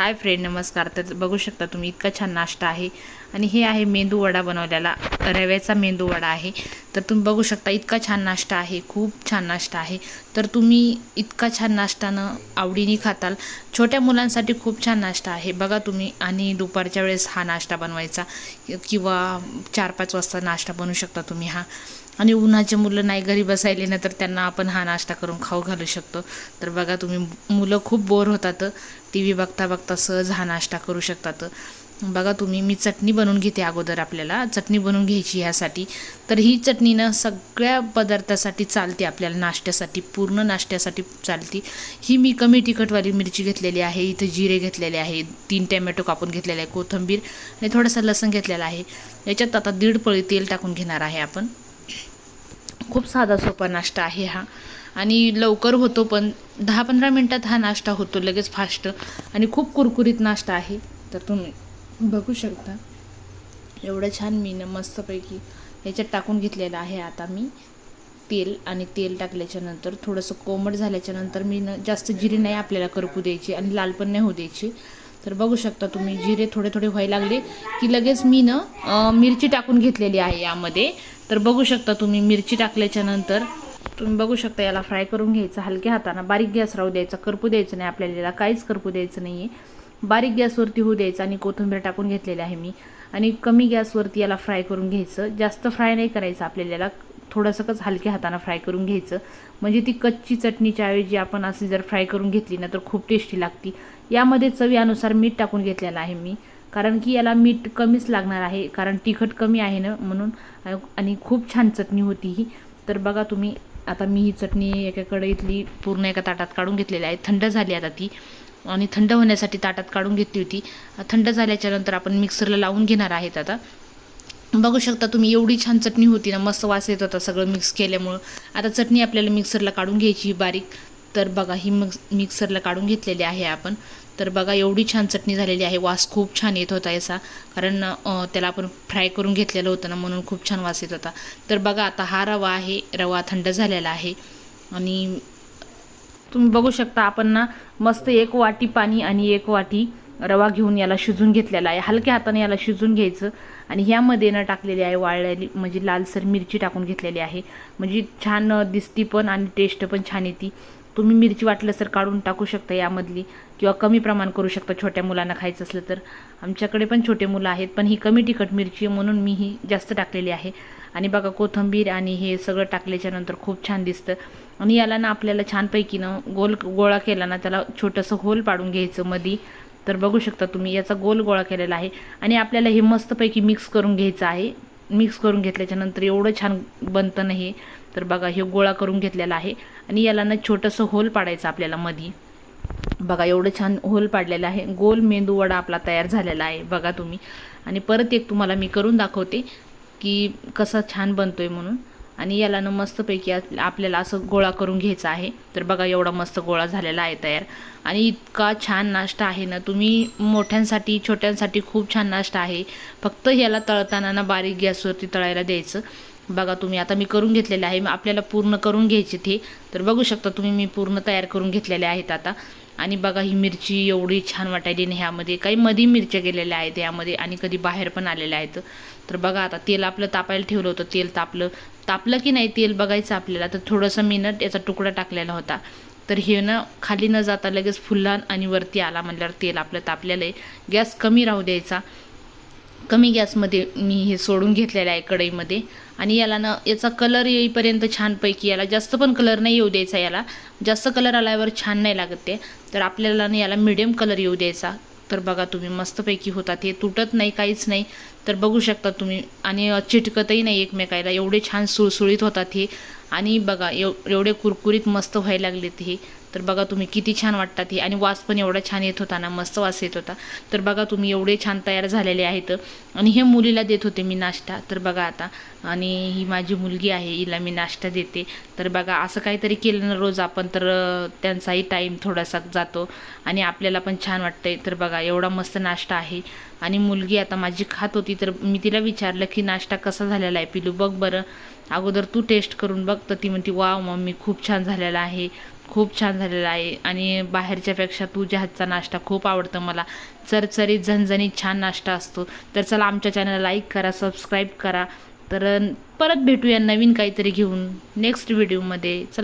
Hi friend नमस्कार. तर बघू शकता तुम्ही इतका छान नाश्ता आहे. आणि हे आहे मेंदू वडा बनवलेला. रव्याचा मेंदू वडा आहे. तर तुम्ही बघू शकता इतका छान नाश्ता आहे. खूप छान नाश्ता आहे. तर तुम्ही इतका छान नाश्तानं आवडीने खाताल. छोट्या मुलांसाठी खूप छान नाश्ता आहे. बघा तुम्ही आणि दुपारच्या वेळेस हा नाश्ता बनवायचा. किंवा चार पाच वाजता नाश्ता बनवू शकता तुम्ही हा. आणि उन्हाचे मुलं नाही घरी बसायले ना तर त्यांना आपण हा नाश्ता करून खाऊ घालू शकतो. तर बघा तुम्ही मुलं खूप बोर होतात. टी व्ही बघता बघता सहज हा नाश्ता करू शकतात. बघा तुम्ही मी चटणी बनवून घेते अगोदर आपल्याला. चटणी बनवून घ्यायची ह्यासाठी. तर ही चटणी ना सगळ्या पदार्थासाठी चालते आपल्याला. नाश्त्यासाठी पूर्ण नाश्त्यासाठी चालते. ही मी कमी तिखटवाली मिरची घेतलेली आहे. इथं जिरे घेतलेले आहे. तीन टॅमॅटो कापून घेतलेले आहे. कोथिंबीर आणि थोडासा लसण घेतलेला आहे. याच्यात आता दीड पळी तेल टाकून घेणार आहे आपण. खूप साधा सोपा नाश्ता आहे हा. आणि लवकर होतो पण दहा पंधरा मिनटात हा नाश्ता होतो लगेच फास्ट. आणि खूप कुरकुरीत नाश्ता आहे. तर तुम्ही बघू शकता. एवढं छान मी ना मस्तपैकी ह्याच्यात टाकून घेतलेलं आहे आता मी. तेल आणि तेल टाकल्याच्या नंतर थोडंसं कोमट झाल्याच्यानंतर मी न जास्त जिरी नाही आपल्याला करपू द्यायची आणि लाल पण नाही होऊ द्यायची. तर बघू शकता तुम्ही जिरे थोडे थोडे व्हायला लागले की लगेच मी ना मिरची टाकून घेतलेली आहे यामध्ये. तर बघू शकता तुम्ही मिरची टाकल्याच्या नंतर तुम्ही बघू शकता याला फ्राय करून घ्यायचं. हलक्या हाताना बारीक गॅस राहू द्यायचा करपू द्यायचं नाही आपल्याला याला काहीच करपू द्यायचं नाही आहे बारीक गॅसवरती होऊ द्यायचं आणि कोथिंबीर टाकून घेतलेली आहे मी. आणि कमी गॅसवरती याला फ्राय करून घ्यायचं. जास्त फ्राय नाही करायचं आपल्याला याला थोडंसं हलक्या हाताने फ्राय करून घ्यायचं. म्हणजे ती कच्ची चटणीच्या ऐवजी आपण अशी जर फ्राय करून घेतली ना तर खूप टेस्टी लागती. यामध्ये चवीनुसार मीठ टाकून घेतलेलं आहे मी. कारण की याला मीठ कमीच लागणार आहे. कारण तिखट कमी आहे ना म्हणून. आणि खूप छान चटणी होती ही. तर बघा तुम्ही आता मी ही चटणी एकाकडे इथली पूर्ण एका ताटात काढून घेतलेली आहे. थंड झाली आता ती. आणि थंड होण्यासाठी ताटात काढून घेतली होती. थंड झाल्याच्यानंतर आपण मिक्सरला लावून घेणार आहेत आता. बघू शकता तुम्ही एवढी छान चटणी होती ना. मस्त वास येत होता सगळं मिक्स केल्यामुळं. आता चटणी आपल्याला मिक्सरला काढून घ्यायची बारीक. तर बघा ही मिक्स मिक्सरला काढून घेतलेली आहे आपण. तर बघा एवढी छान चटणी झालेली आहे. वास खूप छान येत होता याचा. कारण त्याला आपण फ्राय करून घेतलेलं होतं ना म्हणून खूप छान वास येत होता. तर बघा आता हा रवा आहे रवा थंड झालेला आहे. आणि तुम्ही बघू शकता आपण ना मस्त एक वाटी पाणी आणि एक वाटी रवा घेऊन याला शिजून घेतलेला आहे. हलक्या हाताने याला शिजून घ्यायचं. आणि ह्यामध्ये ना टाकलेली आहे वाळलेली म्हणजे लालसर मिरची टाकून घेतलेली आहे. म्हणजे छान दिसती पण आणि टेस्ट पण छान येते. तुम्ही मिरची वाटलं तर काढून टाकू शकता यामधली किंवा कमी प्रमाण करू शकता. छोट्या मुलांना खायचं असलं तर. आमच्याकडे पण छोटे मुलं आहेत पण ही कमी तिखट मिरची आहे म्हणून मी ही जास्त टाकलेली आहे. आणि बघा कोथिंबीर आणि हे सगळं टाकल्याच्यानंतर खूप छान दिसतं. आणि याला ना आपल्याला छानपैकी ना गोल गोळा केला ना त्याला छोटंसं होल पाडून घ्यायचं मधी. तर बघू शकता तुम्ही याचा गोल गोळा केलेला आहे. आणि आपल्याला हे मस्तपैकी मिक्स करून घ्यायचं आहे. मिक्स करून घेतल्याच्यानंतर एवढं छान बनतं ना हे. तर बघा हे गोळा करून घेतलेला आहे आणि याला ना छोटंसं होल पाडायचं आपल्याला मधी. बघा एवढं छान होल पाडलेलं आहे. गोल मेंदू वडा आपला तयार झालेला आहे. बघा तुम्ही. आणि परत एक तुम्हाला मी करून दाखवते की कसा छान बनतोय म्हणून. आणि याला ना मस्तपैकी आपल्याला असं गोळा करून घ्यायचा आहे. तर बघा एवढा मस्त गोळा झालेला आहे तयार. आणि इतका छान नाश्ता आहे ना. तुम्ही मोठ्यांसाठी छोट्यांसाठी खूप छान नाश्ता आहे. फक्त याला तळताना ना बारीक गॅसवरती तळायला द्यायचं. बघा तुम्ही आता मी करून घेतलेले आहे आपल्याला पूर्ण करून घ्यायचे ते. तर बघू शकता तुम्ही मी पूर्ण तयार करून घेतलेले आहेत आता. आणि बघा ही मिरची एवढी छान वाटायली ना ह्यामध्ये काही मधी मिरच्या गेलेल्या आहेत यामध्ये आणि कधी बाहेर पण आलेल्या आहेत. तर बघा आता तेल आपलं तापायला ठेवलं होतं तेल तापलं. तापलं की नाही तेल बघायचं आपल्याला. तर थोडंसं मी ना याचा तुकडा टाकलेला होता. तर हे ना खाली न जाता लगेच फुलला आणि वरती आला म्हणल्यावर तेल आपलं तापलेलं आहे. गॅस कमी राहू द्यायचा. कमी गॅसमध्ये मी हे सोडून घेतलेलं आहे कढईमध्ये. आणि याला ना याचा कलर येईपर्यंत छानपैकी याला जास्त पण कलर नाही येऊ द्यायचा याला. जास्त कलर आल्यावर छान नाही लागत ते. तर आपल्याला ना याला मिडियम कलर येऊ द्यायचा. तर बघा तुम्ही मस्तपैकी होतात. हे तुटत नाही काहीच नाही. तर बघू शकता तुम्ही. आणि चिटकतही नाही एकमेकाला. एवढे छान सुळसुळीत होतात हे. आणि बघा एव एवढे कुरकुरीत मस्त व्हायला लागलेत हे. तर बघा तुम्ही किती छान वाटतात हे. आणि वास पण एवढा छान येत होता ना मस्त वास येत होता. तर बघा तुम्ही एवढे छान तयार झालेले आहेत. आणि हे मुलीला देत होते मी नाश्ता. तर बघा आता आणि ही माझी मुलगी आहे हिला मी नाश्ता देते. तर बघा असं काहीतरी केलं ना रोज आपण तर त्यांचाही टाईम थोडासा जातो. आणि आपल्याला पण छान वाटतंय. तर बघा एवढा मस्त नाश्ता आहे. आणि मुलगी आता माझी खात होती तर मी तिला विचारलं की नाश्ता कसा झालेला आहे पिलू? बघ बरं. अगोदर तू टेस्ट करून बघ. तर ती म्हणते वा मम्मी खूप छान झालेला आहे. खूप छान झालेला आहे. आणि बाहेरच्यापेक्षा तुझ्या हातचा नाश्ता खूप आवडतं मला चरचरीत झणझणीत छान नाश्ता असतो. तर चला आमच्या चॅनलला लाईक करा सबस्क्राईब करा. तर परत भेटूया नवीन काहीतरी घेऊन नेक्स्ट व्हिडिओमध्ये चला